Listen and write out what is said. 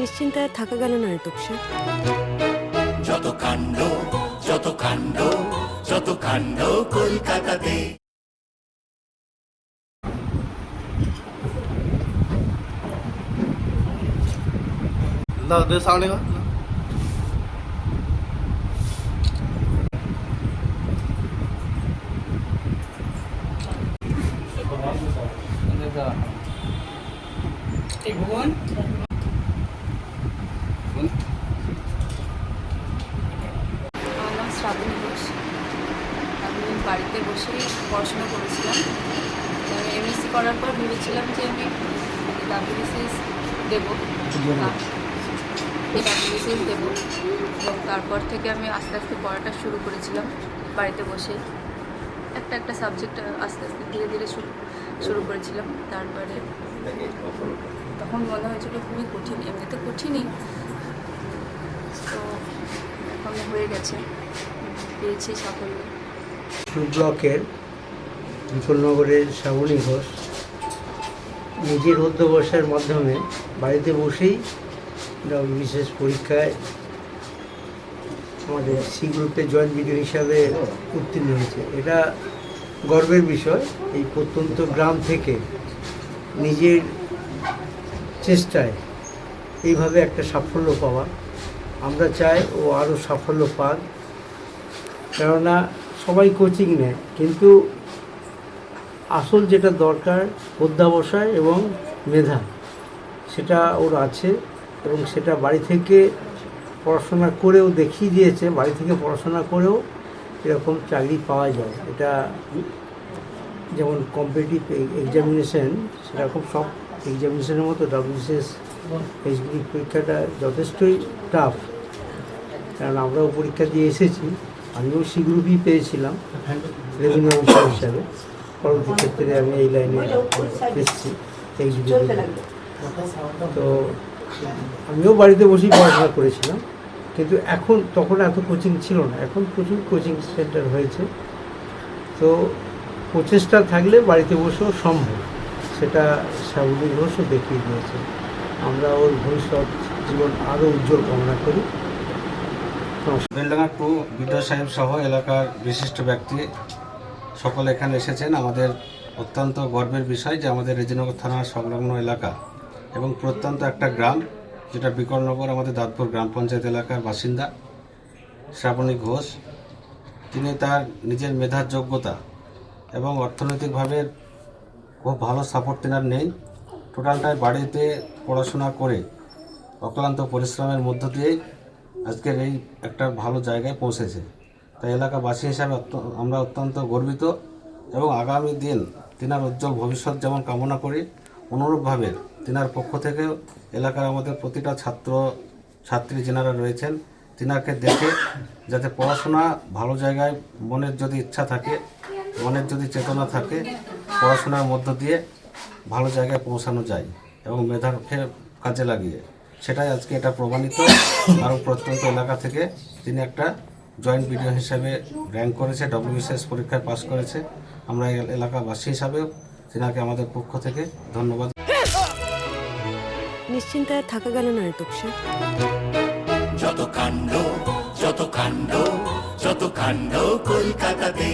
নিশ্চিন্তে আর থাকা গেল না ঋতুক স্যার যত কাণ্ড যত কাণ্ড যত কাণ্ড কলকাতাতে দাও দে সামনে গো আমার নাম শ্রাবণী ঘোষ আমি বাড়িতে বসেই পড়াশোনা করেছিলাম। আমি এমএসসি করার পর ভেবেছিলাম যে আমি ডাব্লিউবিসিএস দেবো। ডাব্লিউবিসিএস দেবো। এবং তারপর থেকে আমি আস্তে আস্তে পড়াটা শুরু করেছিলাম বাড়িতে বসে। একটা একটা সাবজেক্ট আস্তে আস্তে ধীরে ধীরে শুরু শুরু করেছিলাম। তারপরে তখন মনে হয়েছিল খুবই কঠিন এমনিতে কঠিনই। তো এখন হয়ে গেছে। পেয়েছি সাফল্য। ব্লকের বিপুলনগরের শ্রাবণী ঘোষ নিজের অধ্যবসায়ের মাধ্যমে বাড়িতে বসেই বিশেষ পরীক্ষায় আমাদের সি গ্রুপে জয়েন্ট ভিডিও হিসাবে উত্তীর্ণ হয়েছে। এটা গর্বের বিষয়, এই প্রত্যন্ত গ্রাম থেকে নিজের চেষ্টায় এইভাবে একটা সাফল্য পাওয়া। আমরা চাই ও আরও সাফল্য পাক। কেননা সবাই কোচিং নেয়, কিন্তু আসল যেটা দরকার অধ্যাবসায় এবং মেধা, সেটা ওর আছে এবং সেটা বাড়ি থেকে পড়াশোনা করেও দেখিয়ে দিয়েছে, বাড়ি থেকে পড়াশোনা করেও এরকম চাকরি পাওয়া যায়। এটা যেমন কম্পিটিটিভ এক্সামিনেশন সেরকম সব এক্সামিনেশনের মতো ডাব্লিউসিএস এইচডি পরীক্ষাটা যথেষ্টই টাফ কারণ আমরাও পরীক্ষা দিয়ে এসেছি। আমিও সি গ্রুপই পেয়েছিলাম রেভিনিউ অফিসার হিসাবে। পরবর্তী ক্ষেত্রে আমি এই লাইনে এসেছি এক্সিকিউটিভ তো আমিও বাড়িতে বসেই পড়াশোনা করেছিলাম কিন্তু এখন তখন এত কোচিং ছিল না। এখন প্রচুর কোচিং সেন্টার হয়েছে। তো প্রচেষ্টা থাকলে বাড়িতে বসেও সম্ভব। সেটা স্বাভাবিক ঘোষও দেখিয়ে দিয়েছে। আমরা ওর ভবিষ্যৎ জীবন আরও উজ্জ্বল কামনা করি। বেলডাঙ্গা টু বিদ্যা সাহেব সহ এলাকার বিশিষ্ট ব্যক্তি, সকল এখানে এসেছেন। আমাদের অত্যন্ত গর্বের বিষয় যে আমাদের রেজিনগর থানার সংলগ্ন এলাকা এবং প্রত্যন্ত একটা গ্রাম, যেটা বিকলনগর, আমাদের দাঁতপুর গ্রাম পঞ্চায়েত এলাকার বাসিন্দা শ্রাবণী ঘোষ। তিনি তার নিজের মেধার যোগ্যতা এবং অর্থনৈতিকভাবে খুব ভালো সাপোর্ট তেনার নেই। টোটালটাই বাড়িতে পড়াশোনা করে অক্লান্ত পরিশ্রমের মধ্য দিয়েই আজকের এই একটা ভালো জায়গায় পৌঁছেছে। তাই এলাকাবাসী হিসাবে আমরা অত্যন্ত গর্বিত এবং আগামী দিন তিনার উজ্জ্বল ভবিষ্যৎ যেমন কামনা করি, অনুরূপভাবে তিনার পক্ষ থেকেও এলাকার আমাদের প্রতিটা ছাত্র, ছাত্রী যেনারা রয়েছেন, তিনাকে দেখে যাতে পড়াশোনা ভালো জায়গায় মনের যদি ইচ্ছা থাকে, মনের যদি চেতনা থাকে, পড়াশোনার মধ্য দিয়ে ভালো জায়গায় পৌঁছানো যায় এবং মেধাকে কাজে লাগিয়ে। সেটাই আজকে এটা প্রমাণিত আরও প্রত্যন্ত এলাকা থেকে তিনি একটা জয়েন্ট বিডিও হিসেবে র্যাঙ্ক করেছে ডব্লিউবিসিএস পরীক্ষায় পাশ করেছে। আমরা এই এলাকাবাসী হিসাবেও তিনাকে আমাদের পক্ষ থেকে ধন্যবাদ। নিশ্চিন্তে আর থাকা গেল না স্যার যত কাণ্ড যত কাণ্ড যত কাণ্ড কলকাতাতে।